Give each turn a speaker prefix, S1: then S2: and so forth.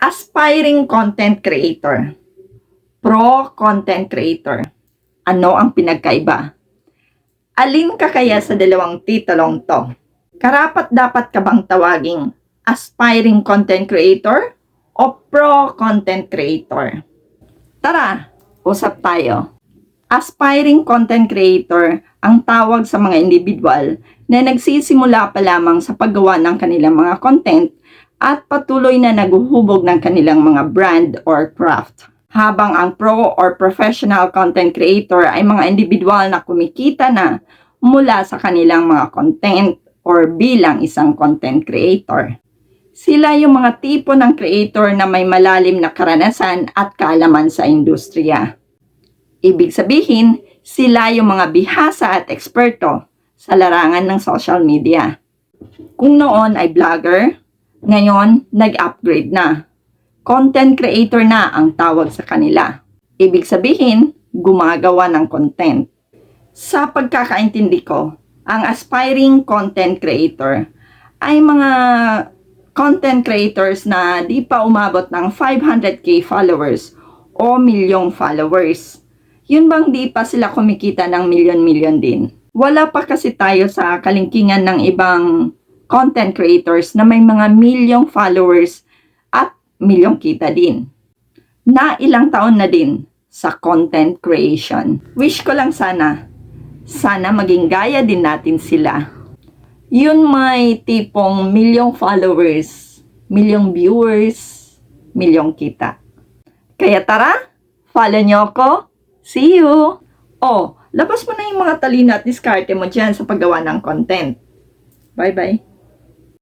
S1: Aspiring content creator. Pro content creator. Ano ang pinagkaiba? Alin ka kaya sa dalawang titulong to? Karapat dapat ka bang tawaging aspiring content creator o pro content creator? Tara, usap tayo. Aspiring content creator ang tawag sa mga individual na nagsisimula pa lamang sa paggawa ng kanilang mga content at patuloy na naguhubog ng kanilang mga brand or craft. Habang ang pro or professional content creator ay mga individual na kumikita na mula sa kanilang mga content or bilang isang content creator. Sila yung mga tipo ng creator na may malalim na karanasan at kaalaman sa industriya. Ibig sabihin, sila yung mga bihasa at eksperto sa larangan ng social media. Kung noon ay vlogger, ngayon nag-upgrade na. Content creator na ang tawag sa kanila. Ibig sabihin, gumagawa ng content. Sa pagkakaintindi ko, ang aspiring content creator ay mga content creators na di pa umabot ng 500k followers o milyong followers. Yun bang di pa sila kumikita ng milyon-milyon din? Wala pa kasi tayo sa kalingkingan ng ibang content creators na may mga milyong followers at milyong kita din. Na ilang taon na din sa content creation. Wish ko lang sana, sana maging gaya din natin sila. Yun may tipong milyong followers, milyong viewers, milyong kita. Kaya tara, follow nyo ako. See you! Oh, labas mo na yung mga talino at diskarte mo dyan sa paggawa ng content. Bye-bye.